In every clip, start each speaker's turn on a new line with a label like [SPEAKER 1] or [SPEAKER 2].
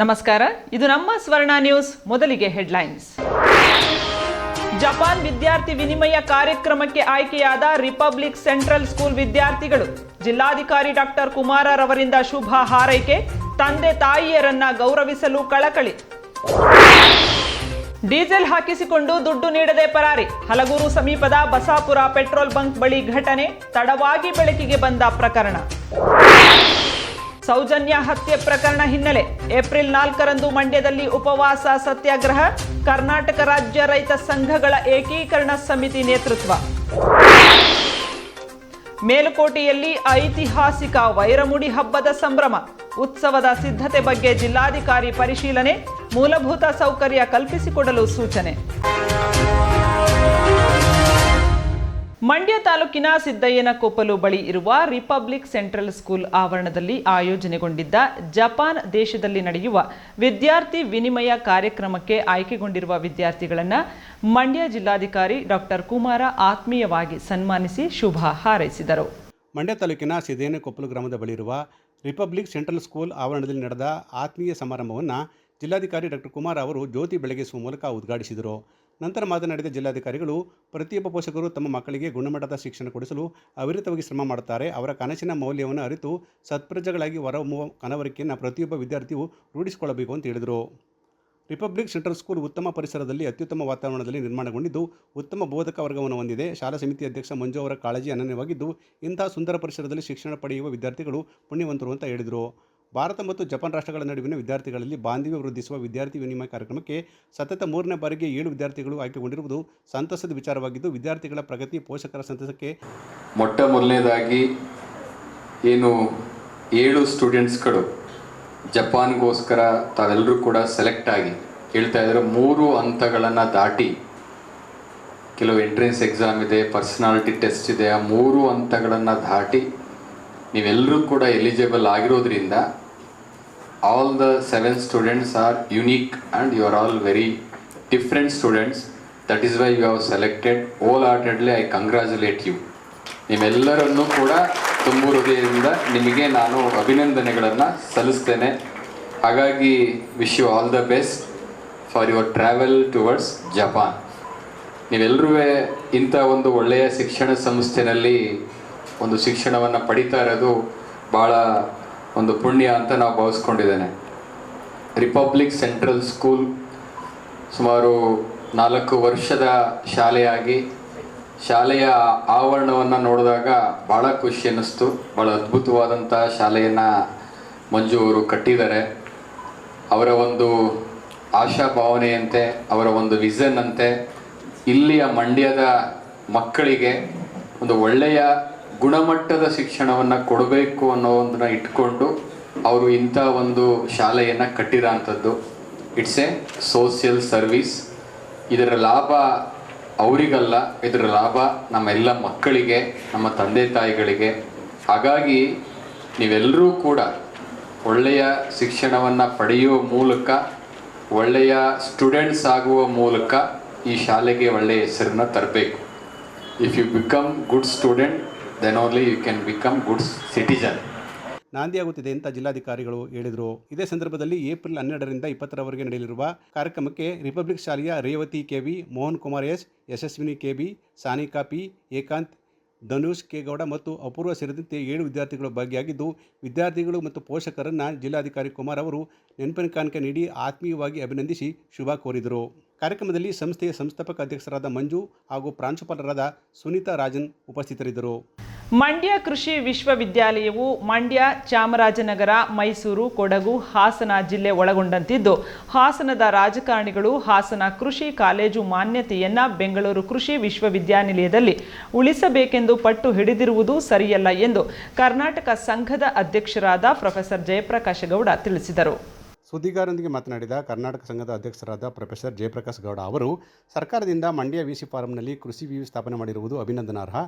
[SPEAKER 1] ನಮಸ್ಕಾರ. ಇದು ನಮ್ಮ ಸ್ವರ್ಣ ನ್ಯೂಸ್, ಮೊದಲಿಗೆ ಹೆಡ್ಲೈನ್ಸ್. ಜಪಾನ್ ವಿದ್ಯಾರ್ಥಿ ವಿನಿಮಯ ಕಾರ್ಯಕ್ರಮಕ್ಕೆ ಆಯ್ಕೆಯಾದ ರಿಪಬ್ಲಿಕ್ ಸೆಂಟ್ರಲ್ ಸ್ಕೂಲ್ ವಿದ್ಯಾರ್ಥಿಗಳು. ಜಿಲ್ಲಾಧಿಕಾರಿ ಡಾಕ್ಟರ್ ಕುಮಾರರವರಿಂದ ಶುಭ ಹಾರೈಕೆ, ತಂದೆ ತಾಯಿಯರನ್ನ ಗೌರವಿಸಲು ಕಳಕಳಿ. ಡೀಸೆಲ್ ಹಾಕಿಸಿಕೊಂಡು ದುಡ್ಡು ನೀಡದೆ ಪರಾರಿ. ಹಲಗೂರು ಸಮೀಪದ ಬಸಾಪುರ ಪೆಟ್ರೋಲ್ ಬಂಕ್ ಬಳಿ ಘಟನೆ, ತಡವಾಗಿ ಬೆಳಕಿಗೆ ಬಂದ ಪ್ರಕರಣ. ಸೌಜನ್ಯ ಹತ್ಯೆ ಪ್ರಕರಣ ಹಿನ್ನೆಲೆ ಏಪ್ರಿಲ್ ನಾಲ್ಕರಂದು ಮಂಡ್ಯದಲ್ಲಿ ಉಪವಾಸ ಸತ್ಯಾಗ್ರಹ, ಕರ್ನಾಟಕ ರಾಜ್ಯ ರೈತ ಸಂಘಗಳ ಏಕೀಕರಣ ಸಮಿತಿ ನೇತೃತ್ವ. ಮೇಲುಕೋಟೆಯಲ್ಲಿ ಐತಿಹಾಸಿಕ ವೈರಮುಡಿ ಹಬ್ಬದ ಸಂಭ್ರಮ, ಉತ್ಸವದ ಸಿದ್ಧತೆ ಬಗ್ಗೆ ಜಿಲ್ಲಾಧಿಕಾರಿ ಪರಿಶೀಲನೆ, ಮೂಲಭೂತ ಸೌಕರ್ಯ ಕಲ್ಪಿಸಿಕೊಡಲು ಸೂಚನೆ. ಮಂಡ್ಯ ತಾಲೂಕಿನ ಸಿದ್ದಯ್ಯನ ಕೊಪ್ಪಲು ಬಳಿ ಇರುವ ರಿಪಬ್ಲಿಕ್ ಸೆಂಟ್ರಲ್ ಸ್ಕೂಲ್ ಆವರಣದಲ್ಲಿ ಆಯೋಜನೆಗೊಂಡಿದ್ದ ಜಪಾನ್ ದೇಶದಲ್ಲಿ ನಡೆಯುವ ವಿದ್ಯಾರ್ಥಿ ವಿನಿಮಯ ಕಾರ್ಯಕ್ರಮಕ್ಕೆ ಆಯ್ಕೆಗೊಂಡಿರುವ ವಿದ್ಯಾರ್ಥಿಗಳನ್ನು ಮಂಡ್ಯ ಜಿಲ್ಲಾಧಿಕಾರಿ ಡಾಕ್ಟರ್ ಕುಮಾರ ಆತ್ಮೀಯವಾಗಿ ಸನ್ಮಾನಿಸಿ ಶುಭ ಹಾರೈಸಿದರು.
[SPEAKER 2] ಮಂಡ್ಯ ತಾಲೂಕಿನ ಸಿದ್ದಯ್ಯನ ಕೊಪ್ಪಲು ಗ್ರಾಮದ ಬಳಿ ಇರುವ ರಿಪಬ್ಲಿಕ್ ಸೆಂಟ್ರಲ್ ಸ್ಕೂಲ್ ಆವರಣದಲ್ಲಿ ನಡೆದ ಆತ್ಮೀಯ ಸಮಾರಂಭವನ್ನು ಜಿಲ್ಲಾಧಿಕಾರಿ ಡಾಕ್ಟರ್ ಕುಮಾರ್ ಅವರು ಜ್ಯೋತಿ ಬೆಳಗಿಸುವ ಮೂಲಕ ಉದ್ಘಾಟಿಸಿದರು. ನಂತರ ಮಾತನಾಡಿದ ಜಿಲ್ಲಾಧಿಕಾರಿಗಳು, ಪ್ರತಿಯೊಬ್ಬ ಪೋಷಕರು ತಮ್ಮ ಮಕ್ಕಳಿಗೆ ಗುಣಮಟ್ಟದ ಶಿಕ್ಷಣ ಕೊಡಿಸಲು ಅವಿರತವಾಗಿ ಶ್ರಮ ಮಾಡುತ್ತಾರೆ. ಅವರ ಕನಸಿನ ಮೌಲ್ಯವನ್ನು ಅರಿತು ಸತ್ಪ್ರಜೆಗಳಾಗಿ ಹೊರಹೊಮ್ಮುವ ಕನವರಿಕೆಯನ್ನು ಪ್ರತಿಯೊಬ್ಬ ವಿದ್ಯಾರ್ಥಿಯು ರೂಢಿಸಿಕೊಳ್ಳಬೇಕು ಅಂತ ಹೇಳಿದರು. ರಿಪಬ್ಲಿಕ್ ಸೆಂಟ್ರಲ್ ಸ್ಕೂಲ್ ಉತ್ತಮ ಪರಿಸರದಲ್ಲಿ ಅತ್ಯುತ್ತಮ ವಾತಾವರಣದಲ್ಲಿ ನಿರ್ಮಾಣಗೊಂಡಿದ್ದು, ಉತ್ತಮ ಬೋಧಕ ವರ್ಗವನ್ನು ಹೊಂದಿದೆ. ಶಾಲಾ ಸಮಿತಿ ಅಧ್ಯಕ್ಷ ಮಂಜು ಅವರ ಕಾಳಜಿ ಅನನ್ಯವಾಗಿದ್ದು, ಇಂತಹ ಸುಂದರ ಪರಿಸರದಲ್ಲಿ ಶಿಕ್ಷಣ ಪಡೆಯುವ ವಿದ್ಯಾರ್ಥಿಗಳು ಪುಣ್ಯವಂತರು ಅಂತ ಹೇಳಿದರು. ಭಾರತ ಮತ್ತು ಜಪಾನ್ ರಾಷ್ಟ್ರಗಳ ನಡುವಿನ ವಿದ್ಯಾರ್ಥಿಗಳಲ್ಲಿ ಬಾಂಧವ್ಯ ವೃದ್ಧಿಸುವ ವಿದ್ಯಾರ್ಥಿ ವಿನಿಮಯ ಕಾರ್ಯಕ್ರಮಕ್ಕೆ ಸತತ ಮೂರನೇ ಬಾರಿಗೆ ಏಳು ವಿದ್ಯಾರ್ಥಿಗಳು ಆಯ್ಕೆಗೊಂಡಿರುವುದು ಸಂತಸದ ವಿಚಾರವಾಗಿದ್ದು, ವಿದ್ಯಾರ್ಥಿಗಳ ಪ್ರಗತಿ, ಪೋಷಕರ ಸಂತಸಕ್ಕೆ
[SPEAKER 3] ಮೊಟ್ಟ ಮೊದಲನೇದಾಗಿ ಏನು ಏಳು ಸ್ಟೂಡೆಂಟ್ಸ್ಗಳು ಜಪಾನ್ಗೋಸ್ಕರ ತಾವೆಲ್ಲರೂ ಕೂಡ ಸೆಲೆಕ್ಟ್ ಆಗಿ ಹೇಳ್ತಾ ಇದ್ದಾರೆ. ಮೂರು ಹಂತಗಳನ್ನು ದಾಟಿ ಕೆಲವು ಎಂಟ್ರೆನ್ಸ್ ಎಕ್ಸಾಮ್ ಇದೆ, ಪರ್ಸನಾಲಿಟಿ ಟೆಸ್ಟ್ ಇದೆ, ಆ ಮೂರು ಹಂತಗಳನ್ನು ದಾಟಿ ನೀವೆಲ್ಲರೂ ಕೂಡ ಎಲಿಜಿಬಲ್ ಆಗಿರೋದ್ರಿಂದ the seven students are unique and you are all very different students that is why you have selected wholeheartedly I congratulate you ನಿಮ್ಮೆಲ್ಲರನ್ನೂ ಕೂಡ ತುಂಬು ಹೃದಯದಿಂದ ನಿಮಗೆ ನಾನು ಅಭಿನಂದನೆಗಳನ್ನು ಸಲ್ಲಿಸ್ತೇನೆ. ಹಾಗಾಗಿ wish you all the best for your travel towards Japan ನೀವೆಲ್ಲರೂ ಇಂಥ ಒಂದು ಒಳ್ಳೆಯ ಶಿಕ್ಷಣ ಸಂಸ್ಥೆಯಲ್ಲಿ ಒಂದು ಶಿಕ್ಷಣವನ್ನು ಪಡಿತಾ ಇರೋದು ಭಾಳ ಒಂದು ಪುಣ್ಯ ಅಂತ ನಾವು ಭಾವಿಸ್ಕೊಂಡಿದ್ದೇನೆ. ರಿಪಬ್ಲಿಕ್ ಸೆಂಟ್ರಲ್ ಸ್ಕೂಲ್ ಸುಮಾರು ನಾಲ್ಕು ವರ್ಷದ ಶಾಲೆಯಾಗಿ ಶಾಲೆಯ ಆವರಣವನ್ನು ನೋಡಿದಾಗ ಭಾಳ ಖುಷಿ ಅನ್ನಿಸ್ತು. ಭಾಳ ಅದ್ಭುತವಾದಂಥ ಶಾಲೆಯನ್ನು ಮಂಜು ಅವರು ಕಟ್ಟಿದ್ದಾರೆ. ಅವರ ಒಂದು ಆಶಾ ಭಾವನೆಯಂತೆ, ಅವರ ಒಂದು ವಿಷನ್ ಅಂತೆ, ಇಲ್ಲಿಯ ಮಂಡ್ಯದ ಮಕ್ಕಳಿಗೆ ಒಂದು ಒಳ್ಳೆಯ ಗುಣಮಟ್ಟದ ಶಿಕ್ಷಣವನ್ನು ಕೊಡಬೇಕು ಅನ್ನೋದನ್ನ ಇಟ್ಕೊಂಡು ಅವರು ಇಂಥ ಒಂದು ಶಾಲೆಯನ್ನು ಕಟ್ಟಿರೋ ಅಂಥದ್ದು. ಇಟ್ಸ್ ಎ ಸೋಷಿಯಲ್ ಸರ್ವಿಸ್ ಇದರ ಲಾಭ ಅವರಿಗಲ್ಲ, ಇದರ ಲಾಭ ನಮ್ಮೆಲ್ಲ ಮಕ್ಕಳಿಗೆ, ನಮ್ಮ ತಂದೆ ತಾಯಿಗಳಿಗೆ. ಹಾಗಾಗಿ ನೀವೆಲ್ಲರೂ ಕೂಡ ಒಳ್ಳೆಯ ಶಿಕ್ಷಣವನ್ನು ಪಡೆಯುವ ಮೂಲಕ, ಒಳ್ಳೆಯ ಸ್ಟೂಡೆಂಟ್ಸ್ ಆಗುವ ಮೂಲಕ ಈ ಶಾಲೆಗೆ ಒಳ್ಳೆಯ ಹೆಸರನ್ನ ತರಬೇಕು. If you become good student then only you can become good citizen
[SPEAKER 2] ನಾಂದಿಯಾಗುತ್ತಿದೆ ಅಂತ ಜಿಲ್ಲಾಧಿಕಾರಿಗಳು ಹೇಳಿದರು. ಇದೇ ಸಂದರ್ಭದಲ್ಲಿ ಏಪ್ರಿಲ್ ಹನ್ನೆರಡರಿಂದ ಇಪ್ಪತ್ತರವರೆಗೆ ನಡೆಯಲಿರುವ ಕಾರ್ಯಕ್ರಮಕ್ಕೆ ರಿಪಬ್ಲಿಕ್ ಶಾಲೆಯ Revathi KV Mohan Kumar S, Yashaswini KB Sanika P, Ekant Dhanush K Gowda ಮತ್ತು ಅಪೂರ್ವ ಸೇರಿದಂತೆ ಏಳು ವಿದ್ಯಾರ್ಥಿಗಳು ಭಾಗಿಯಾಗಿದ್ದು, ವಿದ್ಯಾರ್ಥಿಗಳು ಮತ್ತು ಪೋಷಕರನ್ನು ಜಿಲ್ಲಾಧಿಕಾರಿ ಕುಮಾರ್ ಅವರು ನೆನಪಿನ ಕಾಣಿಕೆ ನೀಡಿ ಆತ್ಮೀಯವಾಗಿ ಅಭಿನಂದಿಸಿ ಶುಭ ಕೋರಿದರು. ಕಾರ್ಯಕ್ರಮದಲ್ಲಿ ಸಂಸ್ಥೆಯ ಸಂಸ್ಥಾಪಕ ಅಧ್ಯಕ್ಷರಾದ ಮಂಜು ಹಾಗೂ ಪ್ರಾಂಶುಪಾಲರಾದ ಸುನೀತಾ ರಾಜನ್ ಉಪಸ್ಥಿತರಿದ್ದರು.
[SPEAKER 1] ಮಂಡ್ಯ ಕೃಷಿ ವಿಶ್ವವಿದ್ಯಾಲಯವು ಮಂಡ್ಯ ಚಾಮರಾಜನಗರ, ಮೈಸೂರು, ಕೊಡಗು, ಹಾಸನ ಜಿಲ್ಲೆ ಒಳಗೊಂಡಂತಿದ್ದು. ಹಾಸನದ ರಾಜಕಾರಣಿಗಳು ಹಾಸನ ಕೃಷಿ ಕಾಲೇಜು ಮಾನ್ಯತೆಯನ್ನು ಬೆಂಗಳೂರು ಕೃಷಿ ವಿಶ್ವವಿದ್ಯಾನಿಲಯದಲ್ಲಿ ಉಳಿಸಬೇಕೆಂದು ಪಟ್ಟು ಹಿಡಿದಿರುವುದು ಸರಿಯಲ್ಲ ಎಂದು ಕರ್ನಾಟಕ ಸಂಘದ ಅಧ್ಯಕ್ಷರಾದ ಪ್ರೊಫೆಸರ್ ಜಯಪ್ರಕಾಶ ಗೌಡ ತಿಳಿಸಿದರು.
[SPEAKER 2] ಸುದ್ದಿಗಾರರೊಂದಿಗೆ ಮಾತನಾಡಿದ ಕರ್ನಾಟಕ ಸಂಘದ ಅಧ್ಯಕ್ಷರಾದ ಪ್ರೊಫೆಸರ್ ಜಯಪ್ರಕಾಶ್ ಗೌಡ ಅವರು, ಸರ್ಕಾರದಿಂದ ಮಂಡ್ಯ ವಿಸಿ ಫಾರಂನಲ್ಲಿ ಕೃಷಿ ವಿವಿ ಸ್ಥಾಪನೆ ಮಾಡಿರುವುದು ಅಭಿನಂದನಾರ್ಹ.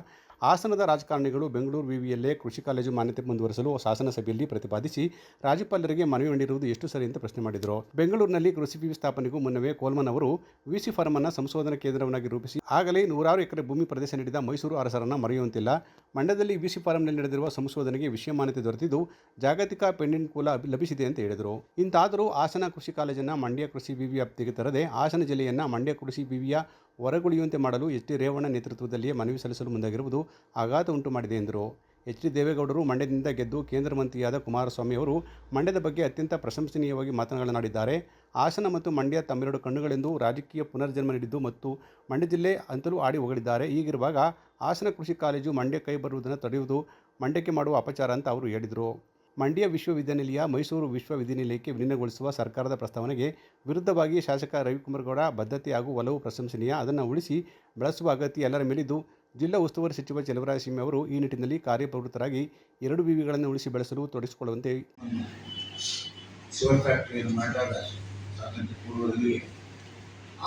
[SPEAKER 2] ಹಾಸನದ ರಾಜಕಾರಣಿಗಳು ಬೆಂಗಳೂರು ವಿವಿಯಲ್ಲೇ ಕೃಷಿ ಕಾಲೇಜು ಮಾನ್ಯತೆ ಮುಂದುವರಿಸಲು ಶಾಸನ ಸಭೆಯಲ್ಲಿ ಪ್ರತಿಪಾದಿಸಿ ರಾಜ್ಯಪಾಲರಿಗೆ ಮನವಿ ಮಾಡಿರುವುದು ಎಷ್ಟು ಸರಿ ಅಂತ ಪ್ರಶ್ನೆ ಮಾಡಿದರು. ಬೆಂಗಳೂರಿನಲ್ಲಿ ಕೃಷಿ ವಿವಿ ಸ್ಥಾಪನೆಗೂ ಮುನ್ನವೇ ಕೋಲ್ಮನ್ ಅವರು ವಿಸಿ ಫಾರ್ಮ್ ಅನ್ನು ಸಂಶೋಧನಾ ಕೇಂದ್ರವನ್ನಾಗಿ ರೂಪಿಸಿ ಆಗಲೇ ನೂರಾರು ಎಕರೆ ಭೂಮಿ ಪ್ರದೇಶ ನೀಡಿದ ಮೈಸೂರು ಅರಸರನ್ನು ಮರೆಯುವಂತಿಲ್ಲ. ಮಂಡ್ಯದಲ್ಲಿ ವಿಸಿ ಫಾರಂನಲ್ಲಿ ನಡೆದಿರುವ ಸಂಶೋಧನೆಗೆ ವಿಷಯ ಮಾನ್ಯತೆ ದೊರೆತಿದ್ದು ಜಾಗತಿಕ ಪೆಂಡಿಂಗ್ ಕೂಲ ಲಭಿಸಿದೆ ಅಂತ ಹೇಳಿದರು. ಇಂತಾದರೂ ಹಾಸನ ಕೃಷಿ ಕಾಲೇಜನ್ನು ಮಂಡ್ಯ ಕೃಷಿ ವಿವಿ ವ್ಯಾಪ್ತಿಗೆ ತರದೆ ಹಾಸನ ಜಿಲ್ಲೆಯನ್ನು ಮಂಡ್ಯ ಕೃಷಿ ವಿವಿಯ ಹೊರಗುಳಿಯುವಂತೆ ಮಾಡಲು ಎಚ್ ಡಿ ರೇವಣ್ಣ ನೇತೃತ್ವದಲ್ಲಿಯೇ ಮನವಿ ಸಲ್ಲಿಸಲು ಮುಂದಾಗಿರುವುದು ಆಘಾತ ಉಂಟು ಮಾಡಿದೆ ಎಂದರು. ಎಚ್ ಡಿ ದೇವೇಗೌಡರು ಮಂಡ್ಯದಿಂದ ಗೆದ್ದು ಕೇಂದ್ರ ಮಂತ್ರಿಯಾದ ಕುಮಾರಸ್ವಾಮಿ ಅವರು ಮಂಡ್ಯದ ಬಗ್ಗೆ ಅತ್ಯಂತ ಪ್ರಶಂಸನೀಯವಾಗಿ ಮಾತನಾಡಿದ್ದಾರೆ ಹಾಸನ ಮತ್ತು ಮಂಡ್ಯ ತಮ್ಮೆರಡು ಕಣ್ಣುಗಳೆಂದು ರಾಜಕೀಯ ಪುನರ್ಜನ್ಮ ನೀಡಿದ್ದು ಮತ್ತು ಮಂಡ್ಯ ಜಿಲ್ಲೆ ಅಂತಲೂ ಆಡಿ ಹೋಗಲಿದ್ದಾರೆ ಹೀಗಿರುವಾಗ ಹಾಸನ ಕೃಷಿ ಕಾಲೇಜು ಮಂಡ್ಯ ಕೈ ಬರುವುದನ್ನು ತಡೆಯುವುದು ಮಂಡ್ಯಕ್ಕೆ ಮಾಡುವ ಅಪಚಾರ ಅಂತ ಅವರು ಹೇಳಿದರು. ಮಂಡ್ಯ ವಿಶ್ವವಿದ್ಯಾನಿಲಯ ಮೈಸೂರು ವಿಶ್ವವಿದ್ಯಾನಿಲಯಕ್ಕೆ ವಿಲೀನಗೊಳಿಸುವ ಸರ್ಕಾರದ ಪ್ರಸ್ತಾವನೆಗೆ ವಿರುದ್ಧವಾಗಿ ಶಾಸಕ ರವಿಕುಮಾರ್ ಗೌಡ ಬದ್ಧತೆ ಹಾಗೂ ಒಲವು ಪ್ರಶಂಸನೀಯ. ಅದನ್ನು ಉಳಿಸಿ ಬಳಸುವ ಅಗತ್ಯ ಎಲ್ಲರ ಮೇಲಿದ್ದು, ಜಿಲ್ಲಾ ಉಸ್ತುವಾರಿ ಸಚಿವ ಸಿಂಹ ಅವರು ಈ ನಿಟ್ಟಿನಲ್ಲಿ ಕಾರ್ಯಪ್ರವೃತ್ತರಾಗಿ ಎರಡು ವಿವಿಗಳನ್ನು ಉಳಿಸಿ ಬೆಳೆಸಲು ತೊಡಗಿಸಿಕೊಳ್ಳುವಂತೆ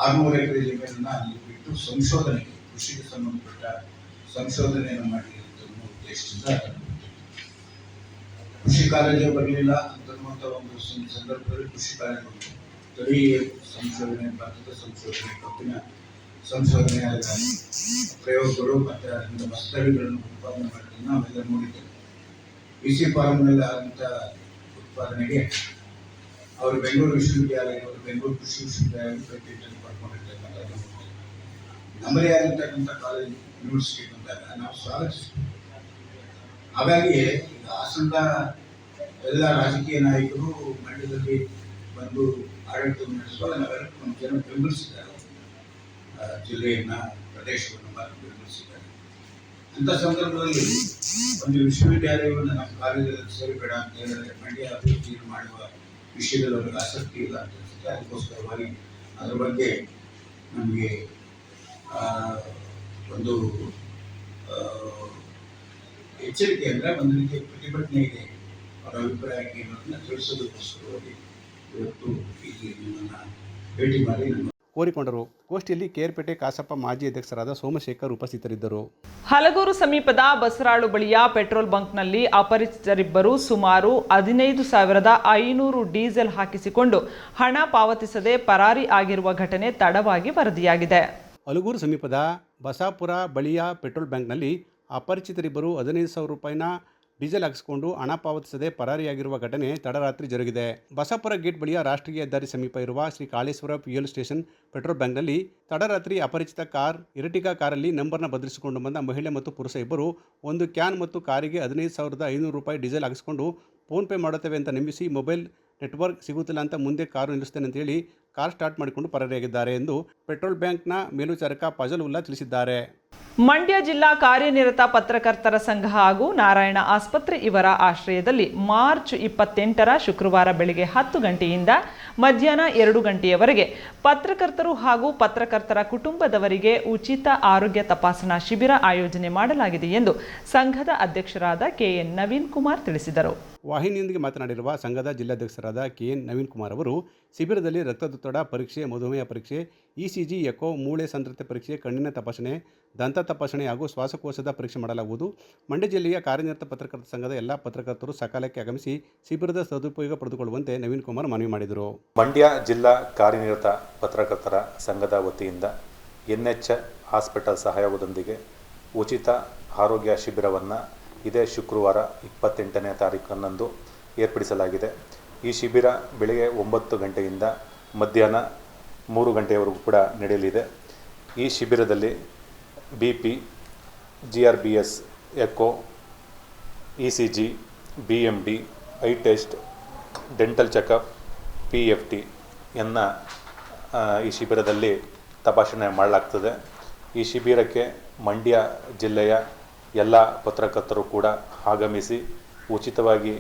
[SPEAKER 4] ಆರುನೂರು ಎಕರೆ ಜಮೀನನ್ನ ಅಲ್ಲಿ ಬಿಟ್ಟು ಸಂಶೋಧನೆಗೆ ಕೃಷಿಗೆ ಸಂಬಂಧಪಟ್ಟ ಸಂಶೋಧನೆಯನ್ನು ಮಾಡಿ ಅಂತ ಅನ್ನೋ ಉದ್ದೇಶದಿಂದ ಕೃಷಿ ಕಾಲೇಜೇ ಬರಲಿಲ್ಲ ಅಂತನ್ನುವಂಥ ಒಂದು ಸಂದರ್ಭದಲ್ಲಿ ಕೃಷಿ ಕಾಲೇಜು. ತಳಿ ಸಂಶೋಧನೆ ಭಾರತದ ಸಂಶೋಧನೆ, ಕಬ್ಬಿನ ಸಂಶೋಧನೆ ಆದ ಪ್ರಯೋಗಗಳು ಮತ್ತು ಅದರಿಂದ ವಸ್ತುಗಳನ್ನು ಉತ್ಪಾದನೆ ಮಾಡೋದನ್ನ ನಾವೆಲ್ಲ ನೋಡಿದ್ದೇವೆ. ಬಿ ಸಿ ಫಾರ್ಮ್ನಲ್ಲಿ ಆದಂಥ ಉತ್ಪಾದನೆಗೆ ಅವರು ಬೆಂಗಳೂರು ವಿಶ್ವವಿದ್ಯಾಲಯದವರು ಬೆಂಗಳೂರು ಕೃಷಿ ವಿಶ್ವವಿದ್ಯಾಲಯ ಪೇಟೆಂಟ್ ಪಡ್ಕೊಂಡಿರ್ತಕ್ಕಂಥದ್ದು ನಮ್ಮದೇ ಆಗಿರ್ತಕ್ಕಂಥ ಕಾಲೇಜ್ ಯೂನಿವರ್ಸಿಟಿ ಬಂದಾಗ ನಾವು ಸ್ವಾಗತಿಸ್ತೀವಿ ಹಾಗಾಗಿ ಹಾಸನದ ಎಲ್ಲ ರಾಜಕೀಯ ನಾಯಕರು ಮಂಡ್ಯದಲ್ಲಿ ಬಂದು ಆಡಳಿತವನ್ನು ನಡೆಸುವಾಗ ನಾವೆಲ್ಲರೂ ಒಂದು ಜನ ಬೆಂಬಲಿಸಿದ್ದಾರೆ. ಜಿಲ್ಲೆಯನ್ನ, ಪ್ರದೇಶವನ್ನು ಮಾತ್ರ ಬೆಂಬಲಿಸಿದ್ದಾರೆ. ಅಂತ ಸಂದರ್ಭದಲ್ಲಿ ಒಂದು ವಿಶ್ವವಿದ್ಯಾಲಯವನ್ನು ನಮ್ಮ ಕಾಲೇಜಲ್ಲಿ ಸೇರಿಬೇಡ ಅಂತ ಹೇಳಿದ್ರೆ ಮಂಡ್ಯ ಅಭಿವೃದ್ಧಿಯನ್ನು ಮಾಡುವ ವಿಷಯದಲ್ಲಿ ಅವರಿಗೆ ಆಸಕ್ತಿ ಇಲ್ಲ ಅಂತ ಅನಿಸುತ್ತೆ ಅದಕ್ಕೋಸ್ಕರವಾಗಿ ಅದರ ಬಗ್ಗೆ ನಮಗೆ ಒಂದು ಎಚ್ಚರಿಕೆ ಅಂದರೆ ಒಂದು ರೀತಿಯ ಪ್ರತಿಭಟನೆ ಇದೆ. ಅವರ ಏನನ್ನ ತಿಳಿಸೋದಕ್ಕೋಸ್ಕರವಾಗಿ ಇವತ್ತು ಇಲ್ಲಿ ನಿಮ್ಮನ್ನು ಭೇಟಿ ಮಾಡಿ ನಮ್ಮ
[SPEAKER 2] ಕೋರಿಕೊಂಡರು. ಗೋಷ್ಠಿಯಲ್ಲಿ ಕೇರ್ಪೇಟೆ ಕಾಸಪ್ಪ ಮಾಜಿ ಅಧ್ಯಕ್ಷರಾದ ಸೋಮಶೇಖರ್ ಉಪಸ್ಥಿತರಿದ್ದರು.
[SPEAKER 1] ಹಲಗೂರು ಸಮೀಪದ ಬಸರಾಳು ಬಳಿಯ ಪೆಟ್ರೋಲ್ ಬಂಕ್ನಲ್ಲಿ ಅಪರಿಚಿತರಿಬ್ಬರು ಸುಮಾರು ಹದಿನೈದು ಸಾವಿರದ ಐನೂರು ಡೀಸೆಲ್ ಹಾಕಿಸಿಕೊಂಡು ಹಣ ಪಾವತಿಸದೆ ಪರಾರಿ ಆಗಿರುವ ಘಟನೆ ತಡವಾಗಿ ವರದಿಯಾಗಿದೆ.
[SPEAKER 2] ಹಲಗೂರು ಸಮೀಪದ ಬಸಾಪುರ ಬಳಿಯ ಪೆಟ್ರೋಲ್ ಬ್ಯಾಂಕ್ನಲ್ಲಿ ಅಪರಿಚಿತರಿಬ್ಬರು ಹದಿನೈದು ಸಾವಿರ ರೂಪಾಯಿನ ಡೀಸೆಲ್ ಹಾಕಿಸಿಕೊಂಡು ಹಣ ಪಾವತಿಸದೆ ಪರಾರಿಯಾಗಿರುವ ಘಟನೆ ತಡರಾತ್ರಿ ಜರುಗಿದೆ. ಬಸಾಪುರ ಗೇಟ್ ಬಳಿಯ ರಾಷ್ಟ್ರೀಯ ಹೆದ್ದಾರಿ ಸಮೀಪ ಇರುವ Shri Kaleshwara fuel station petrol ಬ್ಯಾಂಕ್ನಲ್ಲಿ ತಡರಾತ್ರಿ ಅಪರಿಚಿತ ಕಾರ್ ಇರಟಿಕಾ ಕಾರಲ್ಲಿ ನಂಬರ್ನ ಬದಲಿಸಿಕೊಂಡು ಬಂದ ಮಹಿಳೆ ಮತ್ತು ಪುರುಷ ಇಬ್ಬರು ಒಂದು ಕ್ಯಾನ್ ಮತ್ತು ಕಾರಿಗೆ ಹದಿನೈದು ಸಾವಿರದ ಐನೂರು ರೂಪಾಯಿ ಡೀಸೆಲ್ ಹಾಕಿಸಿಕೊಂಡು ಫೋನ್ಪೇ ಮಾಡುತ್ತೇವೆ ಅಂತ ನಂಬಿಸಿ ಮೊಬೈಲ್ ನೆಟ್ವರ್ಕ್ ಸಿಗುತ್ತಿಲ್ಲ ಅಂತ ಮುಂದೆ ಕಾರು ನಿಲ್ಲಿಸ್ತೇನೆ ಅಂತೇಳಿ ಕಾರ್ ಸ್ಟಾರ್ಟ್ ಮಾಡಿಕೊಂಡು ಪರಾರಿಯಾಗಿದ್ದಾರೆ ಎಂದು ಪೆಟ್ರೋಲ್ ಬ್ಯಾಂಕ್ನ ಮೇಲ್ವಿಚಾರಕ ಫಜಲ್ ಉಲ್ಲಾ ತಿಳಿಸಿದ್ದಾರೆ.
[SPEAKER 1] ಮಂಡ್ಯ ಜಿಲ್ಲಾ ಕಾರ್ಯನಿರತ ಪತ್ರಕರ್ತರ ಸಂಘ ಹಾಗೂ ನಾರಾಯಣ ಆಸ್ಪತ್ರೆ ಇವರ ಆಶ್ರಯದಲ್ಲಿ ಮಾರ್ಚ್ ಇಪ್ಪತ್ತೆಂಟರ ಶುಕ್ರವಾರ ಬೆಳಗ್ಗೆ ಹತ್ತು ಗಂಟೆಯಿಂದ ಮಧ್ಯಾಹ್ನ ಎರಡು ಗಂಟೆಯವರೆಗೆ ಪತ್ರಕರ್ತರು ಹಾಗೂ ಪತ್ರಕರ್ತರ ಕುಟುಂಬದವರಿಗೆ ಉಚಿತ ಆರೋಗ್ಯ ತಪಾಸಣಾ ಶಿಬಿರ ಆಯೋಜನೆ ಮಾಡಲಾಗಿದೆ ಎಂದು ಸಂಘದ ಅಧ್ಯಕ್ಷರಾದ ಕೆಎನ್ ನವೀನ್ ಕುಮಾರ್ ತಿಳಿಸಿದರು.
[SPEAKER 2] ವಾಹಿನಿಯೊಂದಿಗೆ ಮಾತನಾಡಿರುವ ಸಂಘದ ಜಿಲ್ಲಾಧ್ಯಕ್ಷರಾದ ಕೆ ಎನ್ ನವೀನ್ ಕುಮಾರ್ ಅವರು, ಶಿಬಿರದಲ್ಲಿ ರಕ್ತದೊತ್ತಡ ಪರೀಕ್ಷೆ, ಮಧುಮೇಹ ಪರೀಕ್ಷೆ, ಇಸಿಜಿ, ಎಕೋ, ಮೂಳೆ ಸಾಂದ್ರತೆ ಪರೀಕ್ಷೆ, ಕಣ್ಣಿನ ತಪಾಸಣೆ, ದಂತ ತಪಾಸಣೆ ಹಾಗೂ ಶ್ವಾಸಕೋಶದ ಪರೀಕ್ಷೆ ಮಾಡಲಾಗುವುದು. ಮಂಡ್ಯ ಜಿಲ್ಲೆಯ ಕಾರ್ಯನಿರತ ಪತ್ರಕರ್ತರ ಸಂಘದ ಎಲ್ಲ ಪತ್ರಕರ್ತರು ಸಕಾಲಕ್ಕೆ ಆಗಮಿಸಿ ಶಿಬಿರದ ಸದುಪಯೋಗ ಪಡೆದುಕೊಳ್ಳುವಂತೆ ನವೀನ್ ಕುಮಾರ್ ಮನವಿ ಮಾಡಿದರು.
[SPEAKER 5] ಮಂಡ್ಯ ಜಿಲ್ಲಾ ಕಾರ್ಯನಿರತ ಪತ್ರಕರ್ತರ ಸಂಘದ ವತಿಯಿಂದ ಎನ್ ಎಚ್ ಹಾಸ್ಪಿಟಲ್ ಸಹಯೋಗದೊಂದಿಗೆ ಉಚಿತ ಆರೋಗ್ಯ ಶಿಬಿರವನ್ನು ಇದೇ ಶುಕ್ರವಾರ ಇಪ್ಪತ್ತೆಂಟನೇ ತಾರೀಕನ್ನಂದು ಏರ್ಪಡಿಸಲಾಗಿದೆ. ಈ ಶಿಬಿರ ಬೆಳಗ್ಗೆ ಒಂಬತ್ತು ಗಂಟೆಯಿಂದ ಮಧ್ಯಾಹ್ನ ಮೂರು ಗಂಟೆಯವರೆಗೂ ಕೂಡ ನಡೆಯಲಿದೆ. ಈ ಶಿಬಿರದಲ್ಲಿ B P G R B S echo E C G B M D eye test, dental checkup P F T ಯನ್ನು ಈ ಶಿಬಿರದಲ್ಲಿ ತಪಾಸಣೆ ಮಾಡಲಾಗ್ತದೆ. ಈ ಶಿಬಿರಕ್ಕೆ ಮಂಡ್ಯ ಜಿಲ್ಲೆಯ ಎಲ್ಲ ಪತ್ರಕರ್ತರು ಕೂಡ ಆಗಮಿಸಿ ಉಚಿತವಾಗಿ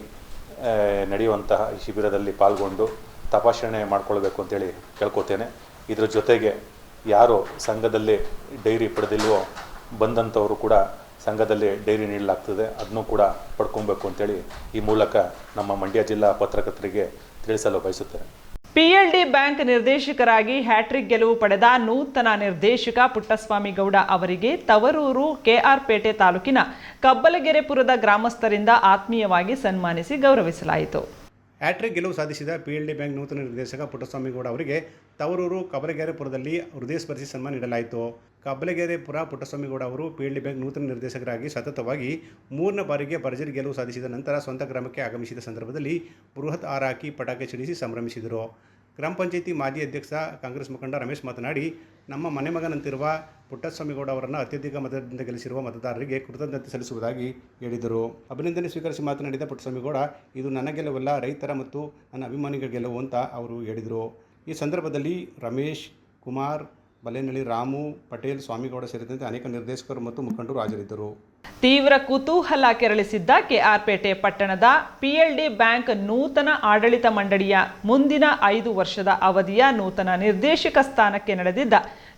[SPEAKER 5] ನಡೆಯುವಂತಹ ಈ ಶಿಬಿರದಲ್ಲಿ ಪಾಲ್ಗೊಂಡು ತಪಾಸಣೆ ಮಾಡಿಕೊಳ್ಬೇಕು ಅಂತೇಳಿ ಕೇಳ್ಕೊತೇನೆ. ಇದರ ಜೊತೆಗೆ ಯಾರು ಸಂಘದಲ್ಲಿ ಡೈರಿ ಪಡೆದಿಲ್ವೋ ಬಂದಂಥವರು ಕೂಡ ಸಂಘದಲ್ಲಿ ಡೈರಿ ನೀಡಲಾಗ್ತದೆ ಅದನ್ನು ಕೂಡ ಪಡ್ಕೊಬೇಕು ಅಂತೇಳಿ ಈ ಮೂಲಕ ನಮ್ಮ ಮಂಡ್ಯ ಜಿಲ್ಲಾ ಪತ್ರಕರ್ತರಿಗೆ ತಿಳಿಸಲು ಬಯಸುತ್ತೇನೆ.
[SPEAKER 1] ಪಿಎಲ್ಡಿ ಬ್ಯಾಂಕ್ ನಿರ್ದೇಶಕರಾಗಿ ಹ್ಯಾಟ್ರಿಕ್ ಗೆಲುವು ಪಡೆದ ನೂತನ ನಿರ್ದೇಶಕ ಪುಟ್ಟಸ್ವಾಮಿ ಗೌಡ ಅವರಿಗೆ ತವರೂರು ಕೆಆರ್ಪೇಟೆ ತಾಲೂಕಿನ ಕಬ್ಬಲಗೆರೆಪುರದ ಗ್ರಾಮಸ್ಥರಿಂದ ಆತ್ಮೀಯವಾಗಿ ಸನ್ಮಾನಿಸಿ ಗೌರವಿಸಲಾಯಿತು.
[SPEAKER 2] ಹ್ಯಾಟ್ರಿಕ್ ಗೆಲುವು ಸಾಧಿಸಿದ ಪಿ ಎಲ್ ಡಿ ಬ್ಯಾಂಕ್ ನೂತನ ನಿರ್ದೇಶಕ ಪುಟ್ಟಸ್ವಾಮಿಗೌಡ ಅವರಿಗೆ ತವರೂರು ಕಬಲಗೆರೆಪುರದಲ್ಲಿ ಹೃದಯ ಸ್ಪರ್ಶಿ ಸನ್ಮಾನ ನೀಡಲಾಯಿತು. ಕಬಲಗೆರೆಪುರ ಪುಟ್ಟಸ್ವಾಮಿಗೌಡ ಅವರು ಪಿ ಎಲ್ ಡಿ ಬ್ಯಾಂಕ್ ನೂತನ ನಿರ್ದೇಶಕರಾಗಿ ಸತತವಾಗಿ ಮೂರನೇ ಬಾರಿಗೆ ಭರ್ಜರಿ ಗೆಲುವು ಸಾಧಿಸಿದ ನಂತರ ಸ್ವಂತ ಗ್ರಾಮಕ್ಕೆ ಆಗಮಿಸಿದ ಸಂದರ್ಭದಲ್ಲಿ ಬೃಹತ್ ಆರಾಕಿ ಪಟಾಕಿ ಸಿಡಿಸಿ ಸಂಭ್ರಮಿಸಿದರು. ಗ್ರಾಮ ಪಂಚಾಯಿತಿ ಮಾಜಿ ಅಧ್ಯಕ್ಷ ಕಾಂಗ್ರೆಸ್ ಮುಖಂಡ ರಮೇಶ್ ಮಾತನಾಡಿ, ನಮ್ಮ ಮನೆ ಮಗನಂತಿರುವ ಪುಟ್ಟಸ್ವಾಮಿಗೌಡ ಅವರನ್ನು ಅತ್ಯಧಿಕ ಮತದಿಂದ ಗೆಲ್ಲಿಸಿರುವ ಮತದಾರರಿಗೆ ಕೃತಜ್ಞತೆ ಸಲ್ಲಿಸುವುದಾಗಿ ಹೇಳಿದರು. ಅಭಿನಂದನೆ ಸ್ವೀಕರಿಸಿ ಮಾತನಾಡಿದ ಪುಟ್ಟಸ್ವಾಮಿಗೌಡ, ಇದು ನನ್ನ ಗೆಲುವಲ್ಲ, ರೈತರ ಮತ್ತು ನನ್ನ ಅಭಿಮಾನಿಗಳ ಗೆಲುವು ಅಂತ ಅವರು ಹೇಳಿದರು. ಈ ಸಂದರ್ಭದಲ್ಲಿ ರಮೇಶ್ ಕುಮಾರ್ ಬಲೇನಹಳ್ಳಿ ರಾಮು ಪಟೇಲ್ ಸ್ವಾಮಿಗೌಡ ಸೇರಿದಂತೆ ಅನೇಕ ನಿರ್ದೇಶಕರು ಮತ್ತು ಮುಖಂಡರು ಹಾಜರಿದ್ದರು.
[SPEAKER 1] ತೀವ್ರ ಕುತೂಹಲ ಕೆರಳಿಸಿದ್ದ ಕೆಆರ್ಪೇಟೆ ಪಟ್ಟಣದ ಪಿಎಲ್ಡಿ ಬ್ಯಾಂಕ್ ನೂತನ ಆಡಳಿತ ಮಂಡಳಿಯ ಮುಂದಿನ ಐದು ವರ್ಷದ ಅವಧಿಯ ನೂತನ ನಿರ್ದೇಶಕ ಸ್ಥಾನಕ್ಕೆ ನಡೆದಿದ್ದ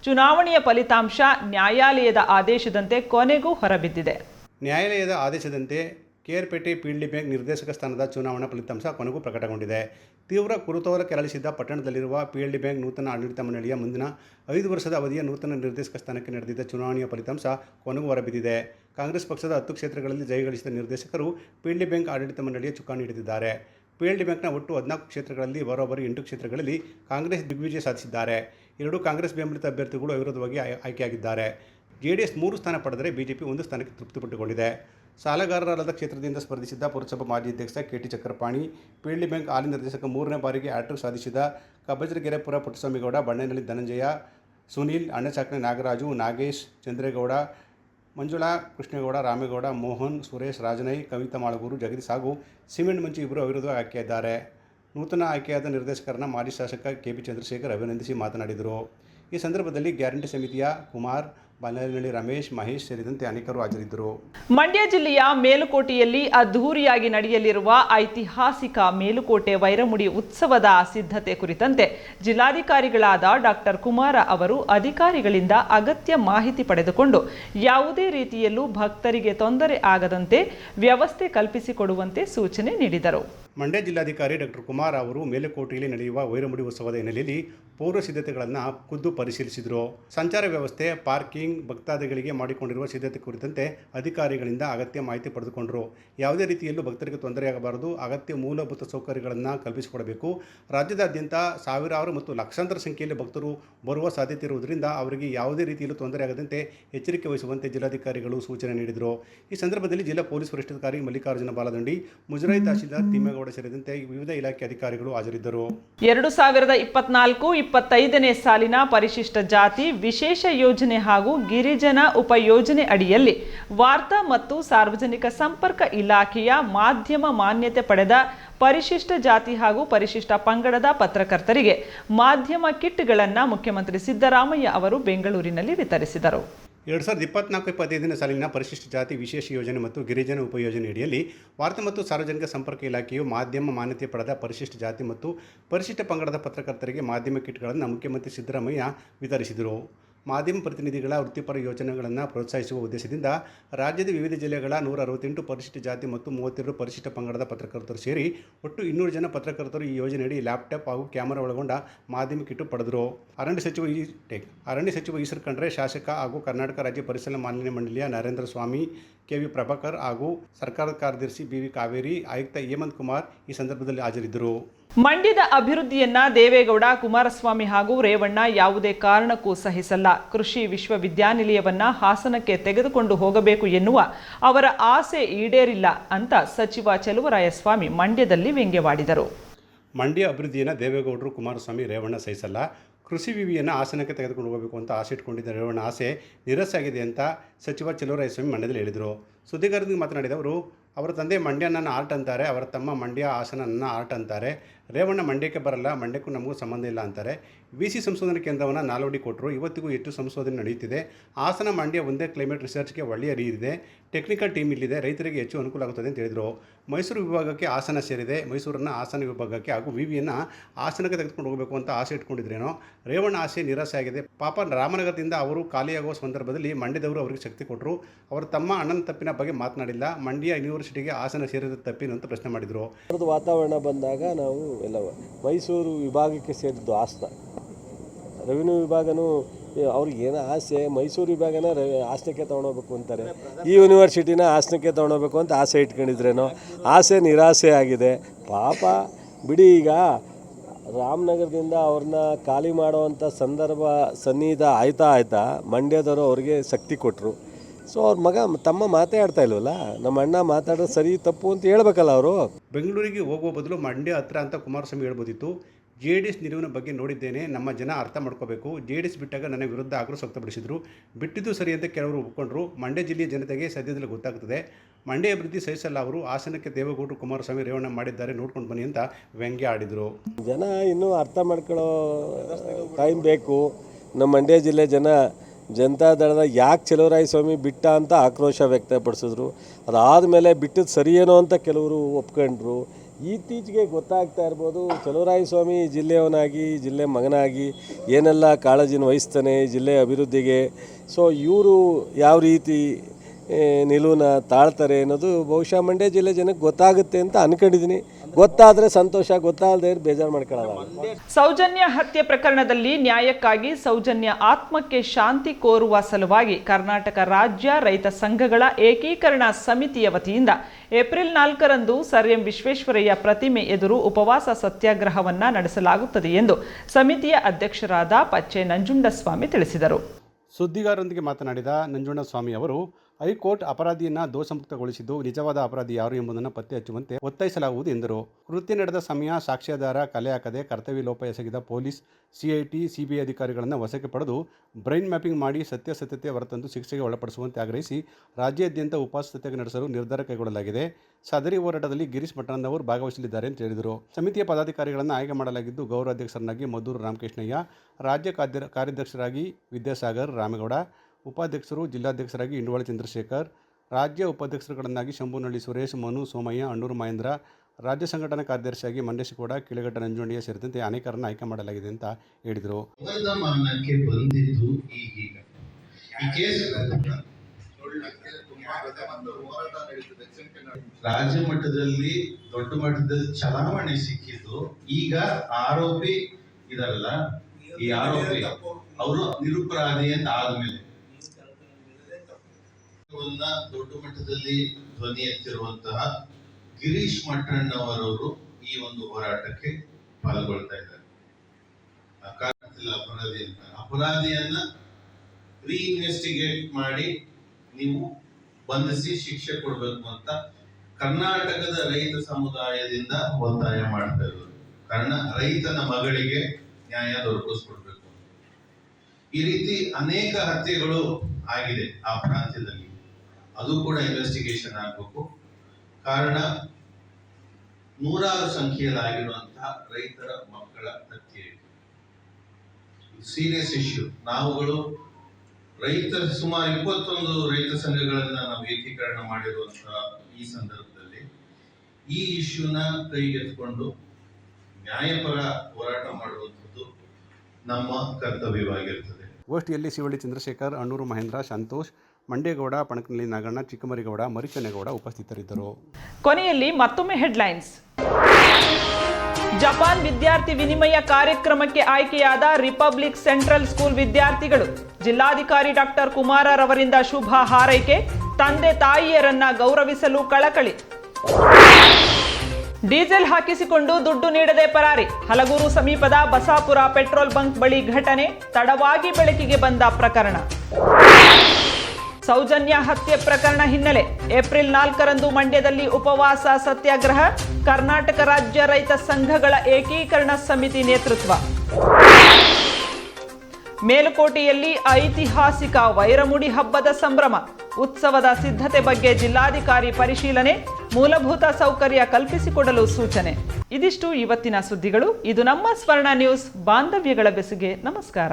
[SPEAKER 1] ಚುನಾವಣೆಯ ಫಲಿತಾಂಶ ನ್ಯಾಯಾಲಯದ ಆದೇಶದಂತೆ ಕೊನೆಗೂ ಹೊರಬಿದ್ದಿದೆ.
[SPEAKER 2] ನ್ಯಾಯಾಲಯದ ಆದೇಶದಂತೆ ಕೆಆರ್ಪೇಟೆ ಪಿಎಲ್ಡಿ ಬ್ಯಾಂಕ್ ನಿರ್ದೇಶಕ ಸ್ಥಾನದ ಚುನಾವಣಾ ಫಲಿತಾಂಶ ಕೊನೆಗೂ ಪ್ರಕಟಗೊಂಡಿದೆ. ತೀವ್ರ ಕುರುತೋರ ಕೆರಳಿಸಿದ್ದ ಪಟ್ಟಣದಲ್ಲಿರುವ ಪಿಎಲ್ಡಿ ಬ್ಯಾಂಕ್ ನೂತನ ಆಡಳಿತ ಮಂಡಳಿಯ ಮುಂದಿನ ಐದು ವರ್ಷದ ಅವಧಿಯ ನೂತನ ನಿರ್ದೇಶಕ ಸ್ಥಾನಕ್ಕೆ ನಡೆದಿದ್ದ ಚುನಾವಣೆಯ ಫಲಿತಾಂಶ ಕೊನೆಗೂ ಹೊರಬಿದ್ದಿದೆ. ಕಾಂಗ್ರೆಸ್ ಪಕ್ಷದ ಹತ್ತು ಕ್ಷೇತ್ರಗಳಲ್ಲಿ ಜಯಗಳಿಸಿದ ನಿರ್ದೇಶಕರು ಪಿಎಲ್ಡಿ ಬ್ಯಾಂಕ್ ಆಡಳಿತ ಮಂಡಳಿಯ ಚುಕ್ಕಾಣಿ ಹಿಡಿದಿದ್ದಾರೆ. ಪಿಎಲ್ಡಿ ಬ್ಯಾಂಕ್ನ ಒಟ್ಟು ಹದಿನಾಲ್ಕು ಕ್ಷೇತ್ರಗಳಲ್ಲಿ ಬರೋಬ್ಬರಿ ಎಂಟು ಕ್ಷೇತ್ರಗಳಲ್ಲಿ ಕಾಂಗ್ರೆಸ್ ದಿಗ್ವಿಜಯ ಸಾಧಿಸಿದ್ದಾರೆ. ಎರಡು ಕಾಂಗ್ರೆಸ್ ಬೆಂಬಲಿತ ಅಭ್ಯರ್ಥಿಗಳು ಅವಿರೋಧವಾಗಿ ಆಯ್- ಆಯ್ಕೆಯಾಗಿದ್ದಾರೆ. ಜೆಡಿಎಸ್ ಮೂರು ಸ್ಥಾನ ಪಡೆದರೆ ಬಿಜೆಪಿ ಒಂದು ಸ್ಥಾನಕ್ಕೆ ತೃಪ್ತಿಪಟ್ಟುಕೊಂಡಿದೆ. ಸಾಲಗಾರರಾದ ಕ್ಷೇತ್ರದಿಂದ ಸ್ಪರ್ಧಿಸಿದ್ದ ಪುರಸಭಾ ಮಾಜಿ ಅಧ್ಯಕ್ಷ ಕೆ ಟಿ ಚಕ್ರಪಾಣಿ, ಪೇಳ್ಳಿ ಬ್ಯಾಂಕ್ ಹಾಲಿ ನಿರ್ದೇಶಕ ಮೂರನೇ ಬಾರಿಗೆ ಹ್ಯಾಟ್ರಿಕ್ ಸಾಧಿಸಿದ ಕಬ್ಬಜರಗೆರೆಪುರ ಪುಟ್ಟಸ್ವಾಮಿಗೌಡ, ಬಣ್ಣನಹಳ್ಳಿ ಧನಂಜಯ, ಸುನೀಲ್ ಅಣ್ಣಚಾಕಣೆ ನಾಗರಾಜು, ನಾಗೇಶ್ ಚಂದ್ರೇಗೌಡ, ಮಂಜುಳಾ ಕೃಷ್ಣೇಗೌಡ, ರಾಮೇಗೌಡ, ಮೋಹನ್, ಸುರೇಶ್ ರಾಜನೈ, ಕವಿತಾ ಮಾಳಗೂರು, ಜಗದೀಶ್ ಹಾಗೂ ಸಿಮೆಂಟ್ ಮಂಚು ಇಬ್ಬರು ಅವಿರೋಧ ಆಯ್ಕೆಯಾಗಿದ್ದಾರೆ ನೂತನ ಆಯ್ಕೆಯಾದ ನಿರ್ದೇಶಕರನ್ನ ಮಾಜಿ ಶಾಸಕ ಕೆ ಪಿ ಚಂದ್ರಶೇಖರ್ ಅಭಿನಂದಿಸಿ ಮಾತನಾಡಿದರು. ಈ ಸಂದರ್ಭದಲ್ಲಿ ಗ್ಯಾರಂಟಿ ಸಮಿತಿಯ ಕುಮಾರ್ ಬನ್ನಳ್ಳಿ ರಮೇಶ್, ಮಹೇಶ್ ಸೇರಿದಂತೆ ಅನೇಕರು ಹಾಜರಿದ್ದರು.
[SPEAKER 1] ಮಂಡ್ಯ ಜಿಲ್ಲೆಯ ಮೇಲುಕೋಟೆಯಲ್ಲಿ ಅದ್ಧೂರಿಯಾಗಿ ನಡೆಯಲಿರುವ ಐತಿಹಾಸಿಕ ಮೇಲುಕೋಟೆ ವೈರಮುಡಿ ಉತ್ಸವದ ಸಿದ್ಧತೆ ಕುರಿತಂತೆ ಜಿಲ್ಲಾಧಿಕಾರಿಗಳಾದ ಡಾಕ್ಟರ್ ಕುಮಾರ ಅವರು ಅಧಿಕಾರಿಗಳಿಂದ ಅಗತ್ಯ ಮಾಹಿತಿ ಪಡೆದುಕೊಂಡು ಯಾವುದೇ ರೀತಿಯಲ್ಲೂ ಭಕ್ತರಿಗೆ ತೊಂದರೆ ಆಗದಂತೆ ವ್ಯವಸ್ಥೆ ಕಲ್ಪಿಸಿಕೊಡುವಂತೆ ಸೂಚನೆ ನೀಡಿದರು.
[SPEAKER 2] ಮಂಡ್ಯ ಜಿಲ್ಲಾಧಿಕಾರಿ ಡಾಕ್ಟರ್ ಕುಮಾರ್ ಅವರು ಮೇಲುಕೋಟೆಯಲ್ಲಿ ನಡೆಯುವ ವೈರಮುಡಿ ಉತ್ಸವದ ಹಿನ್ನೆಲೆಯಲ್ಲಿ ಪೂರ್ವ ಸಿದ್ಧತೆಗಳನ್ನು ಖುದ್ದು ಪರಿಶೀಲಿಸಿದರು. ಸಂಚಾರ ವ್ಯವಸ್ಥೆ, ಪಾರ್ಕಿಂಗ್, ಭಕ್ತಾದಿಗಳಿಗೆ ಮಾಡಿಕೊಂಡಿರುವ ಸಿದ್ಧತೆ ಕುರಿತಂತೆ ಅಧಿಕಾರಿಗಳಿಂದ ಅಗತ್ಯ ಮಾಹಿತಿ ಪಡೆದುಕೊಂಡರು. ಯಾವುದೇ ರೀತಿಯಲ್ಲೂ ಭಕ್ತರಿಗೆ ತೊಂದರೆಯಾಗಬಾರದು ಅಗತ್ಯ ಮೂಲಭೂತ ಸೌಕರ್ಯಗಳನ್ನು ಕಲ್ಪಿಸಿಕೊಡಬೇಕು. ರಾಜ್ಯದಾದ್ಯಂತ ಸಾವಿರಾರು ಮತ್ತು ಲಕ್ಷಾಂತರ ಸಂಖ್ಯೆಯಲ್ಲಿ ಭಕ್ತರು ಬರುವ ಸಾಧ್ಯತೆ ಇರುವುದರಿಂದ ಅವರಿಗೆ ಯಾವುದೇ ರೀತಿಯಲ್ಲೂ ತೊಂದರೆಯಾಗದಂತೆ ಎಚ್ಚರಿಕೆ ವಹಿಸುವಂತೆ ಜಿಲ್ಲಾಧಿಕಾರಿಗಳು ಸೂಚನೆ ನೀಡಿದರು. ಈ ಸಂದರ್ಭದಲ್ಲಿ ಜಿಲ್ಲಾ ಪೊಲೀಸ್ ವರಿಷ್ಠಾಧಿಕಾರಿ ಮಲ್ಲಿಕಾರ್ಜುನ ಬಾಲದಂಡಿ, ಮುಜರಾಯಿ ತಹಶೀಲ್ದಾರ್ ತಿಮ್ಮೇಗೌಡ ಸೇರಿದಂತೆ ವಿವಿಧ ಇಲಾಖೆ ಅಧಿಕಾರಿಗಳು ಹಾಜರಿದ್ದರು.
[SPEAKER 1] ಎರಡು ಸಾವಿರದ ಇಪ್ಪತ್ನಾಲ್ಕು ಇಪ್ಪತ್ತೈದನೇ ಸಾಲಿನ ಪರಿಶಿಷ್ಟ ಜಾತಿ, ವಿಶೇಷ ಯೋಜನೆ ಹಾಗೂ ಗಿರಿಜನ ಉಪಯೋಜನೆ ಅಡಿಯಲ್ಲಿ ವಾರ್ತಾ ಮತ್ತು ಸಾರ್ವಜನಿಕ ಸಂಪರ್ಕ ಇಲಾಖೆಯ ಮಾಧ್ಯಮ ಮಾನ್ಯತೆ ಪಡೆದ ಪರಿಶಿಷ್ಟ ಜಾತಿ ಹಾಗೂ ಪರಿಶಿಷ್ಟ ಪಂಗಡದ ಪತ್ರಕರ್ತರಿಗೆ ಮಾಧ್ಯಮ ಕಿಟ್ಗಳನ್ನು ಮುಖ್ಯಮಂತ್ರಿ ಸಿದ್ದರಾಮಯ್ಯ ಅವರು ಬೆಂಗಳೂರಿನಲ್ಲಿ ವಿತರಿಸಿದರು.
[SPEAKER 2] ಎರಡು ಸಾವಿರದ ಇಪ್ಪತ್ನಾಲ್ಕು ಇಪ್ಪತ್ತೈದನೇ ಸಾಲಿನ ಪರಿಶಿಷ್ಟ ಜಾತಿ ವಿಶೇಷ ಯೋಜನೆ ಮತ್ತು ಗಿರಿಜನ ಉಪಯೋಜನೆ ಅಡಿಯಲ್ಲಿ ವಾರ್ತಾ ಮತ್ತು ಸಾರ್ವಜನಿಕ ಸಂಪರ್ಕ ಇಲಾಖೆಯು ಮಾಧ್ಯಮ ಮಾನ್ಯತೆ ಪಡೆದ ಪರಿಶಿಷ್ಟ ಜಾತಿ ಮತ್ತು ಪರಿಶಿಷ್ಟ ಪಂಗಡದ ಪತ್ರಕರ್ತರಿಗೆ ಮಾಧ್ಯಮ ಕಿಟ್ಗಳನ್ನು ಮುಖ್ಯಮಂತ್ರಿ ಸಿದ್ದರಾಮಯ್ಯ ವಿತರಿಸಿದರು. ಮಾಧ್ಯಮ ಪ್ರತಿನಿಧಿಗಳ ವೃತ್ತಿಪರ ಯೋಜನೆಗಳನ್ನು ಪ್ರೋತ್ಸಾಹಿಸುವ ಉದ್ದೇಶದಿಂದ ರಾಜ್ಯದ ವಿವಿಧ ಜಿಲ್ಲೆಗಳ ನೂರ ಅರವತ್ತೆಂಟು ಪರಿಶಿಷ್ಟ ಜಾತಿ ಮತ್ತು ಮೂವತ್ತೆರಡು ಪರಿಶಿಷ್ಟ ಪಂಗಡದ ಪತ್ರಕರ್ತರು ಸೇರಿ ಒಟ್ಟು ಇನ್ನೂರು ಜನ ಪತ್ರಕರ್ತರು ಈ ಯೋಜನೆಯಡಿ ಲ್ಯಾಪ್ಟಾಪ್ ಹಾಗೂ ಕ್ಯಾಮರಾ ಒಳಗೊಂಡ ಮಾಧ್ಯಮ ಕಿಟ್ಟು ಪಡೆದರು. ಅರಣ್ಯ ಸಚಿವ ಈ ಟೇಕ್ ಅರಣ್ಯ ಸಚಿವ ಈಶ್ವರ್ ಖಂಡ್ರೆ ಶಾಸಕ ಹಾಗೂ ಕರ್ನಾಟಕ ರಾಜ್ಯ ಪರಿಸರ ಮಾಲಿನ್ಯ ಮಂಡಳಿಯ ನರೇಂದ್ರ ಸ್ವಾಮಿ ಕೆ ವಿ ಪ್ರಭಾಕರ್ ಹಾಗೂ ಸರ್ಕಾರದ ಕಾರ್ಯದರ್ಶಿ ಬಿ ವಿ ಕಾವೇರಿ ಆಯುಕ್ತ ಹೇಮಂತ್ ಕುಮಾರ್ ಈ ಸಂದರ್ಭದಲ್ಲಿ ಹಾಜರಿದ್ದರು.
[SPEAKER 1] ಮಂಡ್ಯದ ಅಭಿವೃದ್ಧಿಯನ್ನ ದೇವೇಗೌಡ ಕುಮಾರಸ್ವಾಮಿ ಹಾಗೂ ರೇವಣ್ಣ ಯಾವುದೇ ಕಾರಣಕ್ಕೂ ಸಹಿಸಲ್ಲ. ಕೃಷಿ ವಿಶ್ವವಿದ್ಯಾನಿಲಯವನ್ನ ಹಾಸನಕ್ಕೆ ತೆಗೆದುಕೊಂಡು ಹೋಗಬೇಕು ಎನ್ನುವ ಅವರ ಆಸೆ ಈಡೇರಿಲ್ಲ ಅಂತ ಸಚಿವ ಚೆಲುವರಾಯಸ್ವಾಮಿ ಮಂಡ್ಯದಲ್ಲಿ ವ್ಯಂಗ್ಯವಾಡಿದರು.
[SPEAKER 2] ಮಂಡ್ಯ ಅಭಿವೃದ್ಧಿಯನ್ನು ದೇವೇಗೌಡರು ಕುಮಾರಸ್ವಾಮಿ ರೇವಣ್ಣ ಸಹಿಸಲ್ಲ. ಕೃಷಿ ವಿವಿಯನ್ನು ಹಾಸನಕ್ಕೆ ತೆಗೆದುಕೊಂಡು ಹೋಗಬೇಕು ಅಂತ ಆಸೆ ಇಟ್ಕೊಂಡಿದ್ದ ರೇವಣ್ಣ ಆಸೆ ನಿರಸಾಗಿದೆ ಅಂತ ಸಚಿವ ಚೆಲುವರಾಯಸ್ವಾಮಿ ಮಂಡ್ಯದಲ್ಲಿ ಹೇಳಿದರು. ಸುದ್ದಿಗಾರರಿಗೆ ಮಾತನಾಡಿದ ಅವರು ತಂದೆ ಮಂಡ್ಯ ನನ್ನ ಆರ್ಟ್ ಅಂತಾರೆ, ಅವರ ತಮ್ಮ ಮಂಡ್ಯ ಹಾಸನನ್ನು ನನ್ನ ಆರ್ಟ್ ಅಂತಾರೆ. ರೇವಣ್ಣ ಮಂಡ್ಯಕ್ಕೆ ಬರಲ್ಲ, ಮಂಡ್ಯಕ್ಕೂ ನಮಗೂ ಸಂಬಂಧ ಇಲ್ಲ ಅಂತಾರೆ. ವಿ ಸಿ ಸಂಶೋಧನಾ ಕೇಂದ್ರವನ್ನು ನಾಲ್ವಡಿ ಕೊಟ್ಟರು ಇವತ್ತಿಗೂ ಹೆಚ್ಚು ಸಂಶೋಧನೆ ನಡೆಯುತ್ತಿದೆ? ಹಾಸನ ಮಂಡ್ಯ ಒಂದೇ ಕ್ಲೈಮೇಟ್ ರಿಸರ್ಚ್ಗೆ ಒಳ್ಳೆಯ ಇದೆ. ಟೆಕ್ನಿಕಲ್ ಟೀಮ್ ಇಲ್ಲಿದೆ, ರೈತರಿಗೆ ಹೆಚ್ಚು ಅನುಕೂಲ ಆಗುತ್ತದೆ ಅಂತ ಹೇಳಿದರು. ಮೈಸೂರು ವಿಭಾಗಕ್ಕೆ ಹಾಸನ ಸೇರಿದೆ. ಮೈಸೂರನ್ನು ಹಾಸನ ವಿಭಾಗಕ್ಕೆ ಹಾಗೂ ವಿವಿಯನ್ನು ಹಾಸನಕ್ಕೆ ತೆಗೆದುಕೊಂಡು ಹೋಗಬೇಕು ಅಂತ ಆಸೆ ಇಟ್ಕೊಂಡಿದ್ರೇನೋ? ರೇವಣ್ಣ ಆಸೆ ನಿರಾಸೆ ಆಗಿದೆ. ಪಾಪ ರಾಮನಗರದಿಂದ ಅವರು ಖಾಲಿಯಾಗುವ ಸಂದರ್ಭದಲ್ಲಿ ಮಂಡ್ಯದವರು ಅವರಿಗೆ ಶಕ್ತಿ ಕೊಟ್ಟರು ಅವರು ತಮ್ಮ ಅಣ್ಣನ ತಪ್ಪಿನ ಬಗ್ಗೆ ಮಾತನಾಡಿಲ್ಲ. ಮಂಡ್ಯ ಯೂನಿವರ್ಸಿಟಿಗೆ ಹಾಸನ ಸೇರಿದ ತಪ್ಪಿನ ಅಂತ ಪ್ರಶ್ನೆ ಮಾಡಿದರು.
[SPEAKER 6] ವಾತಾವರಣ ಬಂದಾಗ ನಾವು ಎಲ್ಲ ಮೈಸೂರು ವಿಭಾಗಕ್ಕೆ ಸೇರಿದ್ದು ಆಸ್ತ. ರೆವಿನ್ಯೂ ವಿಭಾಗನೂ ಅವ್ರಿಗೆ ಏನೋ ಆಸೆ, ಮೈಸೂರು ವಿಭಾಗನ ಹಾಸನಕ್ಕೆ ತೊಗೊಂಡೋಗ್ಬೇಕು ಅಂತಾರೆ. ಈ ಯೂನಿವರ್ಸಿಟಿನ ಹಾಸನಕ್ಕೆ ತೊಗೊಂಡೋಗ್ಬೇಕು ಅಂತ ಆಸೆ ಇಟ್ಕೊಂಡಿದ್ರೇನೋ? ಆಸೆ, ನಿರಾಸೆ ಆಗಿದೆ. ಪಾಪ, ಬಿಡಿ ಈಗ ರಾಮನಗರದಿಂದ ಅವ್ರನ್ನ ಖಾಲಿ ಮಾಡುವಂಥ ಸಂದರ್ಭ ಸನ್ನಿಹಿತ ಆಯ್ತಾ ಆಯ್ತಾ, ಮಂಡ್ಯದವರು ಅವ್ರಿಗೆ ಶಕ್ತಿ ಕೊಟ್ಟರು ಸೊ ಅವ್ರ ಮಗ ತಮ್ಮ ಮಾತೇ ಆಡ್ತಾ ಇಲ್ವಲ್ಲ? ನಮ್ಮ ಅಣ್ಣ ಮಾತಾಡೋದು ಸರಿ ತಪ್ಪು ಅಂತ ಹೇಳ್ಬೇಕಲ್ಲ ಅವರು?
[SPEAKER 2] ಬೆಂಗಳೂರಿಗೆ ಹೋಗುವ ಬದಲು ಮಂಡ್ಯ ಹತ್ರ ಅಂತ ಕುಮಾರಸ್ವಾಮಿ ಹೇಳ್ಬೋದಿತ್ತು. ಜೆ ಡಿ ಎಸ್ ನಿಲುವಿನ ಬಗ್ಗೆ ನೋಡಿದ್ದೇನೆ ನಮ್ಮ ಜನ ಅರ್ಥ ಮಾಡ್ಕೋಬೇಕು. ಜೆ ಡಿ ಎಸ್ ಬಿಟ್ಟಾಗ ನನ್ನ ವಿರುದ್ಧ ಆಗ್ರಹ ವ್ಯಕ್ತಪಡಿಸಿದರು. ಬಿಟ್ಟಿದ್ದು ಸರಿ ಅಂತ ಕೆಲವರು ಒಪ್ಪಿಕೊಂಡ್ರು ಮಂಡ್ಯ ಜಿಲ್ಲೆಯ ಜನತೆಗೆ ಸದ್ಯದಲ್ಲಿ ಗೊತ್ತಾಗ್ತದೆ. ಮಂಡ್ಯ ಅಭಿವೃದ್ಧಿ ಸಹಿಸಲ್ಲ ಅವರು. ಹಾಸನಕ್ಕೆ ದೇವೇಗೌಡರು ಕುಮಾರಸ್ವಾಮಿ ರೇವಣ್ಣ ಮಾಡಿದ್ದಾರೆ. ನೋಡ್ಕೊಂಡು ಬನ್ನಿ ಅಂತ ವ್ಯಂಗ್ಯ ಆಡಿದರು.
[SPEAKER 6] ಜನ ಇನ್ನೂ ಅರ್ಥ ಮಾಡ್ಕೊಳ್ಳೋ ಟೈಮ್ ಬೇಕು. ನಮ್ಮ ಮಂಡ್ಯ ಜಿಲ್ಲೆ ಜನ ಜನತಾದಳದ ಯಾಕೆ ಚಲುವರಾಯ ಸ್ವಾಮಿ ಬಿಟ್ಟ ಅಂತ ಆಕ್ರೋಶ ವ್ಯಕ್ತಪಡಿಸಿದ್ರು. ಅದಾದಮೇಲೆ ಬಿಟ್ಟದ್ದು ಸರಿಯೇನೋ ಅಂತ ಕೆಲವರು ಒಪ್ಕೊಂಡ್ರು. ಇತ್ತೀಚೆಗೆ ಗೊತ್ತಾಗ್ತಾ ಇರ್ಬೋದು ಚಲುವರಾಯ ಸ್ವಾಮಿ ಜಿಲ್ಲೆಯವನಾಗಿ, ಜಿಲ್ಲೆ ಮಗನಾಗಿ, ಏನೆಲ್ಲ ಕಾಳಜಿನ ವಹಿಸ್ತಾನೆ, ಜಿಲ್ಲೆ ಅಭಿವೃದ್ಧಿಗೆ. ಸೊ ಇವರು ಯಾವ ರೀತಿ ನಿಲುವನ್ನ ತಾಳ್ತಾರೆ ಅನ್ನೋದು ಬಹುಶಃ ಮಂಡ್ಯ ಜಿಲ್ಲೆ ಜನಕ್ಕೆ ಗೊತ್ತಾಗುತ್ತೆ ಅಂತ ಅನ್ಕೊಂಡಿದ್ದೀನಿ. ಗೊತ್ತಾದರೆ ಸಂತೋಷ ಗೊತ್ತಾಗದೆ ಬೇಜಾರು ಮಾಡ್ಕೊಳ್ಳಲ್ಲ
[SPEAKER 1] ಸೌಜನ್ಯ ಹತ್ಯೆ ಪ್ರಕರಣದಲ್ಲಿ ನ್ಯಾಯಕ್ಕಾಗಿ ಸೌಜನ್ಯ ಆತ್ಮಕ್ಕೆ ಶಾಂತಿ ಕೋರುವ ಸಲುವಾಗಿ ಕರ್ನಾಟಕ ರಾಜ್ಯ ರೈತ ಸಂಘಗಳ ಏಕೀಕರಣ ಸಮಿತಿಯ ವತಿಯಿಂದ ಏಪ್ರಿಲ್ ನಾಲ್ಕರಂದು ಸರ್ ಎಂ ವಿಶ್ವೇಶ್ವರಯ್ಯ ಪ್ರತಿಮೆ ಎದುರು ಉಪವಾಸ ಸತ್ಯಾಗ್ರಹವನ್ನ ನಡೆಸಲಾಗುತ್ತದೆ ಎಂದು ಸಮಿತಿಯ ಅಧ್ಯಕ್ಷರಾದ ಪಚ್ಚೆ ನಂಜುಂಡಸ್ವಾಮಿ ತಿಳಿಸಿದರು.
[SPEAKER 2] ಸುದ್ದಿಗಾರರೊಂದಿಗೆ ಮಾತನಾಡಿದ ನಂಜುಂಡಸ್ವಾಮಿ ಅವರು ಹೈಕೋರ್ಟ್ ಅಪರಾಧಿಯನ್ನು ದೋಷಮುಕ್ತಗೊಳಿಸಿದ್ದು ನಿಜವಾದ ಅಪರಾಧಿ ಯಾರು ಎಂಬುದನ್ನು ಪತ್ತೆ ಹಚ್ಚುವಂತೆ ಒತ್ತಾಯಿಸಲಾಗುವುದು ಎಂದರು. ಕೃತ್ಯ ನಡೆದ ಸಮಯ ಸಾಕ್ಷ್ಯಾಧಾರ ಕಲೆ ಹಾಕದೆ ಕರ್ತವ್ಯ ಲೋಪ ಎಸಗಿದ ಪೊಲೀಸ್, ಸಿಐಟಿ, ಸಿಬಿಐ ಅಧಿಕಾರಿಗಳನ್ನು ವಶಕ್ಕೆ ಪಡೆದು ಬ್ರೈನ್ ಮ್ಯಾಪಿಂಗ್ ಮಾಡಿ ಸತ್ಯಾಸತ್ಯತೆ ಹೊರತಂದು ಶಿಕ್ಷೆಗೆ ಒಳಪಡಿಸುವಂತೆ ಆಗ್ರಹಿಸಿ ರಾಜ್ಯಾದ್ಯಂತ ಉಪವಾಸ ಸತ್ಯಾಗ್ರಹ ನಡೆಸಲು ನಿರ್ಧಾರ ಕೈಗೊಳ್ಳಲಾಗಿದೆ. ಸದರಿ ಹೋರಾಟದಲ್ಲಿ ಗಿರೀಶ್ ಮಠಣ್ಣವರು ಭಾಗವಹಿಸಲಿದ್ದಾರೆ ಅಂತ ಹೇಳಿದರು. ಸಮಿತಿಯ ಪದಾಧಿಕಾರಿಗಳನ್ನು ಆಯ್ಕೆ ಮಾಡಲಾಗಿದ್ದು ಗೌರವಾಧ್ಯಕ್ಷರನ್ನಾಗಿ ಮಧುರ್ ರಾಮಕೃಷ್ಣಯ್ಯ, ರಾಜ್ಯ ಕಾರ್ಯದರ್ಶರಾಗಿ ವಿದ್ಯಾಸಾಗರ್ ರಾಮೇಗೌಡ ಉಪಾಧ್ಯಕ್ಷರು, ಜಿಲ್ಲಾಧ್ಯಕ್ಷರಾಗಿ ಇಂಡುವಾಳ ಚಂದ್ರಶೇಖರ್, ರಾಜ್ಯ ಉಪಾಧ್ಯಕ್ಷರುಗಳನ್ನಾಗಿ ಶಂಭುನಳ್ಳಿ ಸುರೇಶ್, ಮನು ಸೋಮಯ್ಯ, ಅಣ್ಣೂರು ಮಹೇಂದ್ರ, ರಾಜ್ಯ ಸಂಘಟನಾ ಕಾರ್ಯದರ್ಶಿಯಾಗಿ ಕೂಡ ಕಿಳಗಟ್ಟ ನಂಜುಂಡಿಯ ಸೇರಿದಂತೆ ಅನೇಕರನ್ನು ಆಯ್ಕೆ ಮಾಡಲಾಗಿದೆ ಅಂತ ಹೇಳಿದರು.
[SPEAKER 7] ರಾಜ್ಯ ಮಟ್ಟದಲ್ಲಿ ದೊಡ್ಡ ಮಟ್ಟದಲ್ಲಿ ಚಲಾವಣೆ ಸಿಕ್ಕಿದ್ದು, ಈಗ ಆರೋಪಿ ಇದಲ್ಲ ಈ ಆರೋಪಿ, ಅವರು ನಿರುಪರಾಧಿ ಅಂತ ಆದ್ಮೇಲೆ. ದೊಡ್ಡ ಮಟ್ಟದಲ್ಲಿ ಧ್ವನಿ ಎತ್ತಿರುವಂತಹ ಗಿರೀಶ್ ಮಠಣ್ಣವರವರು ಈ ಒಂದು ಹೋರಾಟಕ್ಕೆ ಪಾಲ್ಗೊಳ್ತಾ ಇದ್ದಾರೆ. ಅಪರಾಧಿ ಅಂತ. ಅಪರಾಧಿಯನ್ನ ರೀಇನ್ವೆಸ್ಟಿಗೇಟ್ ಮಾಡಿ ನೀವು ಬಂಧಿಸಿ ಶಿಕ್ಷೆ ಕೊಡಬೇಕು ಅಂತ ಕರ್ನಾಟಕದ ರೈತ ಸಮುದಾಯದಿಂದ ಒತ್ತಾಯ ಮಾಡ್ತಾ ಇರೋದು ಕಾರಣ ರೈತನ ಮಗಳಿಗೆ ನ್ಯಾಯ ದೊರಕಿಸ್ಕೊಡ್ಬೇಕು ಈ ರೀತಿ ಅನೇಕ ಹತ್ಯೆಗಳು ಆಗಿದೆ ಆ ಪ್ರಾಂತ್ಯದಲ್ಲಿ. ಅದು ಕೂಡ ಇನ್ವೆಸ್ಟಿಗೇಷನ್ ಆಗಬೇಕು. ಕಾರಣ ನೂರಾರು ಸಂಖ್ಯೆಯಲ್ಲಾಗಿರುವಂತಹ ರೈತರ ಮಕ್ಕಳ ಹತ್ಯೆ. ಸೀರಿಯಸ್ ಇಶ್ಯೂ ನಾವುಗಳು ರೈತರ ಸುಮಾರು ಇಪ್ಪತ್ತೊಂದು ರೈತ ಸಂಘಗಳನ್ನ ನಾವು ಏಕೀಕರಣ ಮಾಡಿರುವಂತಹ ಈ ಸಂದರ್ಭದಲ್ಲಿ ಈ ಇಶ್ಯೂನ ಕೈಗೆತ್ತಿಕೊಂಡು ನ್ಯಾಯಪರ ಹೋರಾಟ ಮಾಡುವಂಥದ್ದು ನಮ್ಮ ಕರ್ತವ್ಯವಾಗಿರ್ತದೆ.
[SPEAKER 2] ಗೋಷ್ಠಿಯಲ್ಲಿ ಶಿವಳ್ಳಿ ಚಂದ್ರಶೇಖರ್, ಅಣ್ಣೂರು ಮಹೇಂದ್ರ, ಸಂತೋಷ್ ಮಂಡೇಗೌಡ ಪಣಕನಲ್ಲಿ ನಾಗಣ್ಣ, ಚಿಕ್ಕಮರಿಗೌಡ ಮರಿಚನೇಗೌಡ ಉಪಸ್ಥಿತರಿದ್ದರು.
[SPEAKER 1] ಕೊನೆಯಲ್ಲಿ ಮತ್ತೊಮ್ಮೆ ಹೆಡ್ಲೈನ್ಸ್. ಜಪಾನ್ ವಿದ್ಯಾರ್ಥಿ ವಿನಿಮಯ ಕಾರ್ಯಕ್ರಮಕ್ಕೆ ಆಯ್ಕೆಯಾದ ರಿಪಬ್ಲಿಕ್ ಸೆಂಟ್ರಲ್ ಸ್ಕೂಲ್ ವಿದ್ಯಾರ್ಥಿಗಳು, ಜಿಲ್ಲಾಧಿಕಾರಿ ಡಾಕ್ಟರ್ ಕುಮಾರರವರಿಂದ ಶುಭ ಹಾರೈಕೆ, ತಂದೆ ತಾಯಿಯರನ್ನ ಗೌರವಿಸಲು ಕಳಕಳಿ. ಡೀಸೆಲ್ ಹಾಕಿಸಿಕೊಂಡು ದುಡ್ಡು ನೀಡದೆ ಪರಾರಿ, ಹಲಗೂರು ಸಮೀಪದ ಬಸಾಪುರ ಪೆಟ್ರೋಲ್ ಬಂಕ್ ಬಳಿ ಘಟನೆ, ತಡವಾಗಿ ಬೆಳಕಿಗೆ ಬಂದ ಪ್ರಕರಣ. ಸೌಜನ್ಯ ಹತ್ಯೆ ಪ್ರಕರಣ ಹಿನ್ನೆಲೆ ಏಪ್ರಿಲ್ ನಾಲ್ಕರಂದು ಮಂಡ್ಯದಲ್ಲಿ ಉಪವಾಸ ಸತ್ಯಾಗ್ರಹ, ಕರ್ನಾಟಕ ರಾಜ್ಯ ರೈತ ಸಂಘಗಳ ಏಕೀಕರಣ ಸಮಿತಿ ನೇತೃತ್ವ. ಮೇಲುಕೋಟೆಯಲ್ಲಿ ಐತಿಹಾಸಿಕ ವೈರಮುಡಿ ಹಬ್ಬದ ಸಂಭ್ರಮ, ಉತ್ಸವದ ಸಿದ್ಧತೆ ಬಗ್ಗೆ ಜಿಲ್ಲಾಧಿಕಾರಿ ಪರಿಶೀಲನೆ, ಮೂಲಭೂತ ಸೌಕರ್ಯ ಕಲ್ಪಿಸಿಕೊಡಲು ಸೂಚನೆ. ಇದಿಷ್ಟು ಇವತ್ತಿನ ಸುದ್ದಿಗಳು. ಇದು ನಮ್ಮ ಸ್ವರ್ಣ ನ್ಯೂಸ್, ಬಾಂಧವ್ಯಗಳ ಬೆಸುಗೆ. ನಮಸ್ಕಾರ.